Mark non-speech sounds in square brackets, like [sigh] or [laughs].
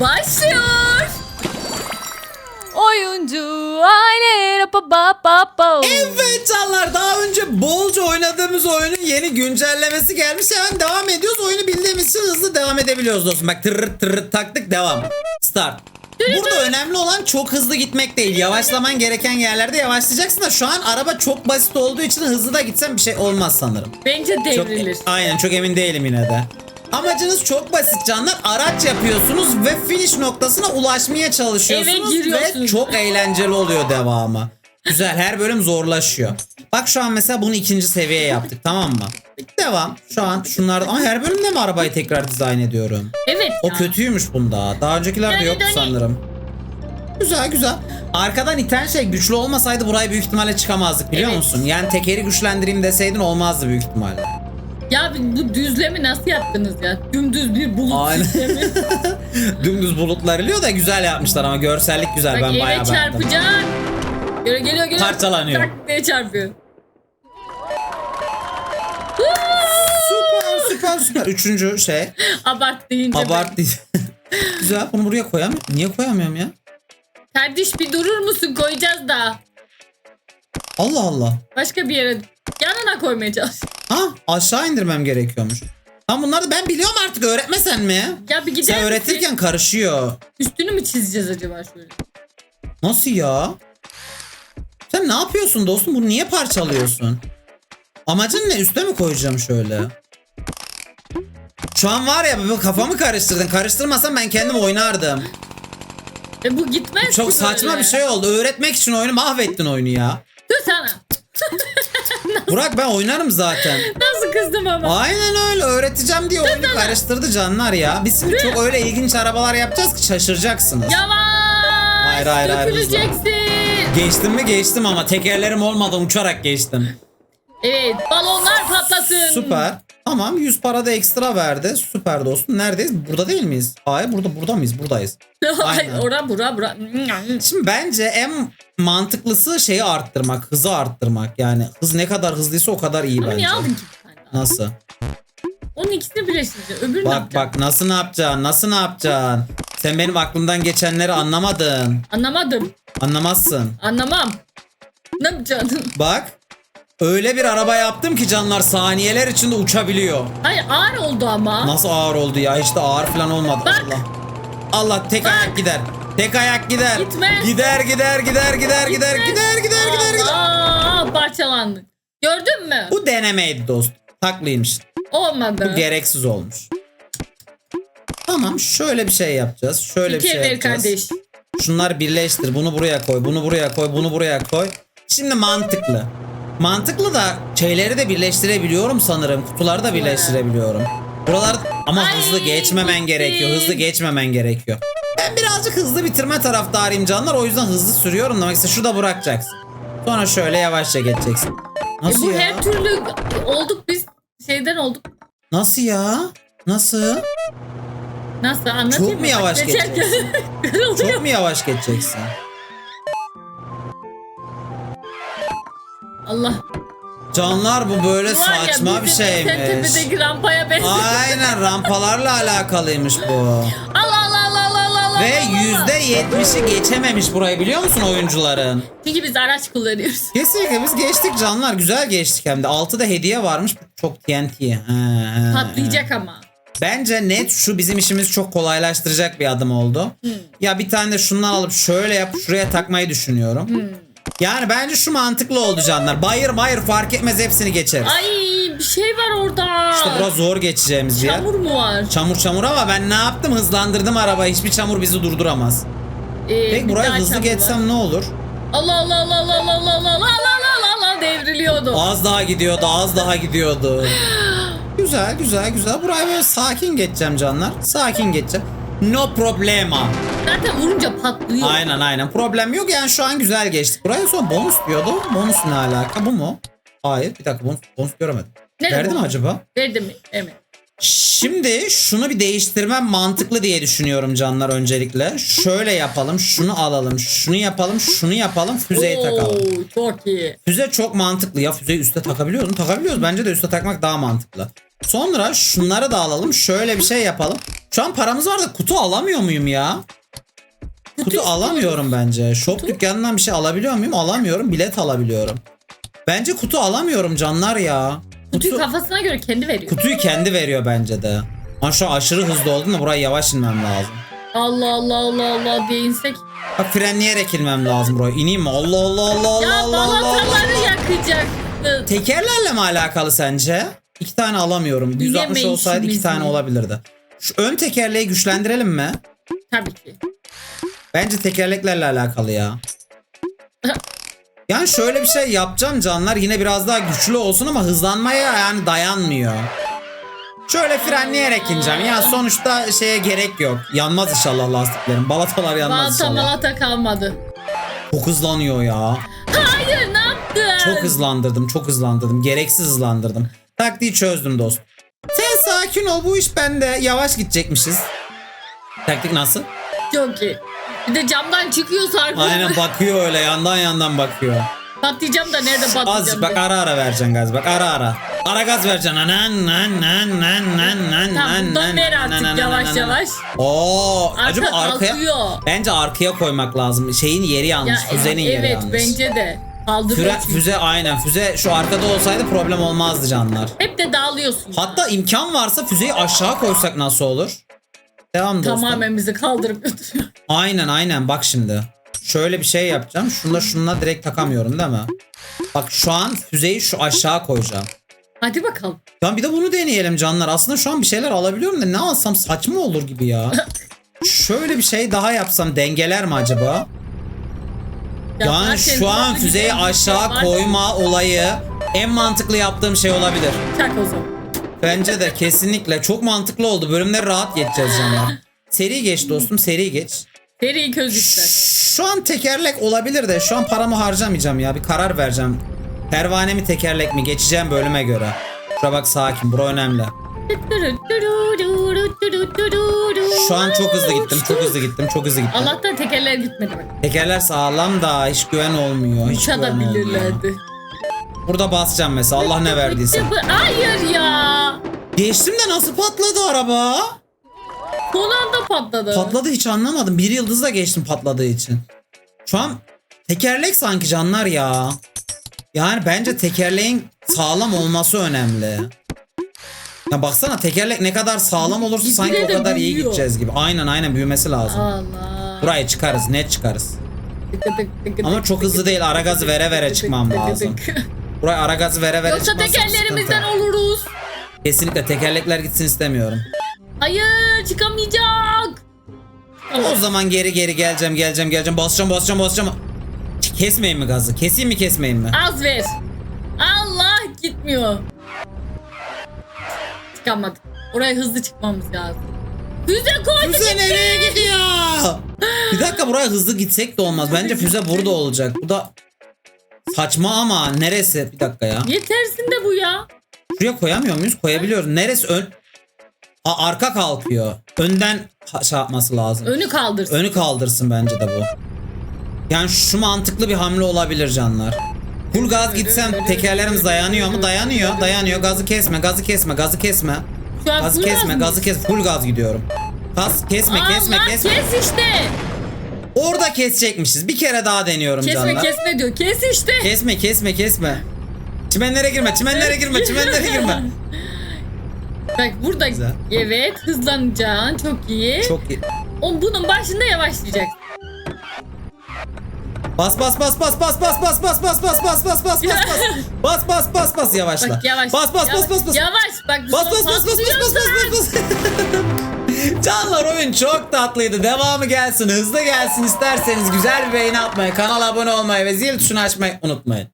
başlıyor. Oyuncu aile pa pa pa pa. Evet canlar daha önce bolca oynadığımız oyunun yeni güncellemesi gelmiş. Hemen devam ediyoruz. Oyunu bildiğimiz için hızlı devam edebiliyoruz dostum. Bak tırır tırır taktık devam. Start. Burada önemli olan çok hızlı gitmek değil. Yavaşlaman gereken yerlerde yavaşlayacaksın da şu an araba çok basit olduğu için hızlı da gitsen bir şey olmaz sanırım. Bence Çok, devrilir. aynen çok emin değilim yine de. Amacınız çok basit canlar. Araç yapıyorsunuz ve finish noktasına ulaşmaya çalışıyorsunuz. Eve giriyorsunuz. Ve çok eğlenceli oluyor devamı. Güzel her bölüm zorlaşıyor. Bak şu an mesela bunu ikinci seviyeye yaptık tamam mı? Devam. Şu an şunlar ama her bölümde mi arabayı tekrar dizayn ediyorum? Evet O ya. kötüymüş bunda. Daha öncekilerde Döne yoktu sanırım. Güzel güzel. Arkadan iten şey güçlü olmasaydı buraya büyük ihtimalle çıkamazdık biliyor Evet. musun? Yani tekeri güçlendireyim deseydin olmazdı büyük ihtimalle. Ya bu düzlemi nasıl yaptınız ya? Dümdüz bir bulut Aynen. sistemi. [laughs] Dümdüz bulutlar iliyor da güzel yapmışlar ama görsellik güzel Bak ben bayağı beğendim. çarpacaksın. Geliyor geliyor geliyor. Parçalanıyor. Tak diye çarpıyor. Süper süper süper. Üçüncü şey. Abart deyince. Abart değil. [laughs] güzel bunu buraya koyamıyorum. Niye koyamıyorum ya? Kardeş bir durur musun? Koyacağız da. Allah Allah. Başka bir yere yanına koymaya çalış. Ha aşağı indirmem gerekiyormuş. Tam bunları da ben biliyorum artık öğretmesen mi? Ya bir gider Sen misin? öğretirken karışıyor. Üstünü mü çizeceğiz acaba şöyle? Nasıl ya? Sen ne yapıyorsun dostum? Bunu niye parçalıyorsun? Amacın ne? Üste mi koyacağım şöyle? Şu an var ya bu kafamı karıştırdın. Karıştırmasan ben kendim oynardım. E bu gitmez Çok ki saçma böyle. bir şey oldu. Öğretmek için oyunu mahvettin oyunu ya. Dur sana. Burak ben oynarım zaten. Nasıl kızdım ama. Aynen öyle öğreteceğim diye oyunu karıştırdı canlar ya. Biz şimdi çok öyle ilginç arabalar yapacağız ki şaşıracaksınız. Yavaş. Hayır, hayır, hayır, hızlı. Döküleceksin. Geçtim mi geçtim ama tekerlerim olmadı uçarak geçtim. Evet balonlar patlasın. Süper. Tamam 100 para da ekstra verdi. Süper dostum. Neredeyiz? Burada değil miyiz? Hayır burada burada mıyız? Buradayız. [laughs] Aynen. ora bura bura. Şimdi bence en mantıklısı şeyi arttırmak, hızı arttırmak. Yani hız ne kadar hızlıysa o kadar iyi Onu bence. niye aldın ki bir tane daha? Nasıl? Onun ikisini birleştireceğiz. Öbürünü ne Bak yapacaksın? bak nasıl ne yapacaksın? Nasıl ne yapacaksın? Sen benim aklımdan geçenleri anlamadın. Anlamadım. Anlamazsın. Anlamam. Ne yapacaksın? Bak. Öyle bir araba yaptım ki canlar saniyeler içinde uçabiliyor. Hayır ağır oldu ama. Nasıl ağır oldu ya? Hiç de ağır falan olmadı. Bak. Allah. Allah tek ayak gider. Tek ayak gider. Gitmez. Gider gider gider gider gider gider gider gider gider. Aa, parçalandık. Gördün mü? Bu denemeydi dost. Taklıymış. Olmadı. Bu gereksiz olmuş. Tamam şöyle bir şey yapacağız. Şöyle bir Fikir şey ver yapacağız. kardeş. Şunları birleştir. Bunu buraya koy. Bunu buraya koy. Bunu buraya koy. Şimdi mantıklı. Mantıklı da şeyleri de birleştirebiliyorum sanırım. Kutuları da birleştirebiliyorum. Buralar ama Ay, hızlı geçmemen gerekiyor. Hızlı geçmemen gerekiyor. Ben birazcık hızlı bitirme taraftarıyım canlar. O yüzden hızlı sürüyorum. Demek ki şurada bırakacaksın. Sonra şöyle yavaşça geçeceksin. E Nasıl bu ya? her türlü olduk biz şeyden olduk. Nasıl ya? Nasıl? Nasıl anlatayım Çok mu yavaş geçeceksin? [laughs] Çok mu yavaş geçeceksin? Allah. Canlar bu böyle Var ya, saçma bir bizim şeymiş. Esentepe'deki rampaya benziyor. Aynen rampalarla alakalıymış bu. Allah Allah Allah Allah Allah. Ve yüzde yetmişi geçememiş burayı biliyor musun oyuncuların? Çünkü biz araç kullanıyoruz. Kesinlikle biz geçtik canlar güzel geçtik hem de. Altıda hediye varmış çok TNT. He, he, Patlayacak ama. Bence net şu bizim işimizi çok kolaylaştıracak bir adım oldu. Ya bir tane de şundan alıp şöyle yap şuraya takmayı düşünüyorum. Yani bence şu mantıklı oldu canlar. Bayır bayır fark etmez hepsini geçeriz. Ay bir şey var orada. İşte burası zor geçeceğimiz bir yer. Çamur mu var? Çamur çamur ama ben ne yaptım? Hızlandırdım arabayı. Hiçbir çamur bizi durduramaz. Ee, Peki bir buraya daha hızlı çamur geçsem var. ne olur? Allah Allah Allah Allah Allah Allah Allah Allah Allah Allah Allah devriliyordu. Az daha gidiyordu, az daha gidiyordu. güzel, güzel, güzel. Buraya böyle sakin geçeceğim canlar. Sakin geçeceğim. No problema. Zaten vurunca patlıyor. Aynen aynen. Problem yok yani şu an güzel geçtik. Buraya son bonus diyordu. Bonus ne alaka? Bu mu? Hayır bir dakika bonus, bonus göremedim. Nerede Verdi mi acaba? Verdi mi? Evet. Şimdi şunu bir değiştirmem mantıklı diye düşünüyorum canlar öncelikle. Şöyle yapalım, şunu alalım, şunu yapalım, şunu yapalım, füzeyi Oo, takalım. Çok iyi. Füze çok mantıklı ya. Füzeyi üste takabiliyoruz mu? Takabiliyoruz. Bence de üste takmak daha mantıklı. Sonra şunları da alalım. Şöyle bir şey yapalım. Şu an paramız var da kutu alamıyor muyum ya? Kutu alamıyorum bence. Shop Kutu? dükkanından bir şey alabiliyor muyum? Alamıyorum. Bilet alabiliyorum. Bence kutu alamıyorum canlar ya. Kutuyu Kutu, kafasına göre kendi veriyor. kutuyu kendi veriyor bence de. Ama şu an aşırı hızlı oldum da buraya yavaş inmem lazım. Allah Allah Allah Allah diye insek. Bak frenleyerek inmem lazım buraya. İneyim mi? Allah Allah Allah Allah Ya Allah Allah. Allah. balataları yakacaktı. Tekerlerle mi alakalı sence? İki tane alamıyorum. 160 Yine mi olsaydı iki tane mi? olabilirdi. Şu ön tekerleği güçlendirelim mi? Tabii ki. Bence tekerleklerle alakalı ya. [laughs] Yani şöyle bir şey yapacağım canlar yine biraz daha güçlü olsun ama hızlanmaya yani dayanmıyor. Şöyle frenleyerek ineceğim. Ya sonuçta şeye gerek yok. Yanmaz inşallah lastiklerim. Balatalar yanmaz Balata inşallah. malata kalmadı. Çok hızlanıyor ya. Hayır ne yaptın? Çok hızlandırdım, çok hızlandırdım. Gereksiz hızlandırdım. Taktiği çözdüm dost. Sen sakin ol bu iş bende. Yavaş gidecekmişiz. Taktik nasıl? Çok iyi. Bir de camdan çıkıyor sarkıyor. Aynen bakıyor öyle yandan yandan bakıyor. Patlayacağım da nerede patlayacağım? Azıcık bak diye. ara ara vereceksin gaz bak ara ara. Ara gaz vereceksin. Nan nan nan nan nan nan Tamam nan bundan nan ver artık nan yavaş nan. yavaş. Oo, Arka acaba arkaya kalkıyor. Bence arkaya koymak lazım. Şeyin yeri Ya, yanlış. füzenin yeri evet yanlış. bence de. Füre, füze aynen. Füze şu arkada olsaydı problem olmazdı canlar. Hep de dağılıyorsun. Hatta imkan varsa füzeyi aşağı koysak nasıl olur? Devam dostum. Tamamen bizi kaldırıp götürüyor. Aynen aynen bak şimdi. Şöyle bir şey yapacağım. Şunla şunla direkt takamıyorum değil mi? Bak şu an füzeyi şu aşağı koyacağım. Hadi bakalım. Tamam bir de bunu deneyelim canlar. Aslında şu an bir şeyler alabiliyorum da ne alsam saçma olur gibi ya. [laughs] Şöyle bir şey daha yapsam dengeler mi acaba? Ya Yani şu an füzeyi aşağı koyma olayı en mantıklı yaptığım şey olabilir. Çak o zaman. Bence de kesinlikle çok mantıklı oldu. Bölümleri rahat geçeceğiz canlar. Seri geç dostum seri geç. Seri köz ister. Şu an tekerlek olabilir de şu an paramı harcamayacağım ya. Bir karar vereceğim. Pervane mi tekerlek mi geçeceğim bölüme göre. Şuraya bak sakin bura önemli. Şu an çok hızlı gittim çok hızlı gittim çok hızlı gittim. Allah'tan tekerler gitmedi bak. Tekerler sağlam da hiç güven olmuyor. Hiç güven olmuyor. Uçabilirlerdi. Burada basacağım mesela Allah ne verdiyse. Hayır ya. Geçtim de nasıl patladı araba? Son anda patladı. Patladı hiç anlamadım. Bir yıldızla geçtim patladığı için. Şu an tekerlek sanki canlar ya. Yani bence tekerleğin sağlam olması önemli. Ya baksana tekerlek ne kadar sağlam olursa Gitgide sanki o de kadar iyi büyüyor. gideceğiz gibi. Aynen aynen büyümesi lazım. Allah. Burayı çıkarız net çıkarız. Ama çok hızlı değil, ara gazı vere vere çıkmam lazım. Buraya ara gazı vere vere Yoksa çıkmazsak tekerlerimizden sıkıntı. oluruz. Kesinlikle tekerlekler gitsin istemiyorum. Hayır çıkamayacak. O zaman geri geri geleceğim geleceğim geleceğim basacağım basacağım basacağım. Kesmeyin mi gazı? Keseyim mi kesmeyeyim mi? Az ver. Allah gitmiyor. Çıkamadık. Oraya hızlı çıkmamız lazım. Füze koydu Füze gitti. nereye gidiyor? Bir dakika buraya hızlı gitsek de olmaz. Bence füze burada olacak. Bu da saçma ama neresi? Bir dakika ya. Yetersin de bu ya. Şuraya koyamıyor muyuz? Koyabiliyoruz. Neresi ön? Aa, arka kalkıyor. Önden şey yapması lazım. Önü kaldırsın. Önü kaldırsın bence de bu. Yani şu mantıklı bir hamle olabilir canlar. Full gaz gitsem tekerlerimiz dayanıyor mu? Dayanıyor. Dayanıyor. Gazı kesme. Gazı kesme. Gazı kesme. Şu an Gazı full kesme. gaz mı? Gazı kes. Full gaz gidiyorum. Gaz kesme. Kesme. Allah, Kesme. kes işte. Orada kesecekmişiz. Bir kere daha deniyorum Kesme canlar. kesme diyor. Kes işte. Kesme kesme kesme. Çimenlere girme. Çimenlere girme. Çimenlere girme. [laughs] Bak burada Güzel. evet hızlanacaksın çok iyi. Çok iyi. O bunun başında yavaşlayacak. Bas bas bas bas bas bas bas bas bas bas bas bas bas bas bas bas bas bas yavaşla. Bak yavaş. Bas bas bas bas bas. Yavaş bak. Bas bas bas bas bas bas bas bas. Canlar oyun çok tatlıydı. Devamı gelsin, hızlı gelsin isterseniz güzel bir beğeni atmayı, kanala abone olmayı ve zil tuşunu açmayı unutmayın.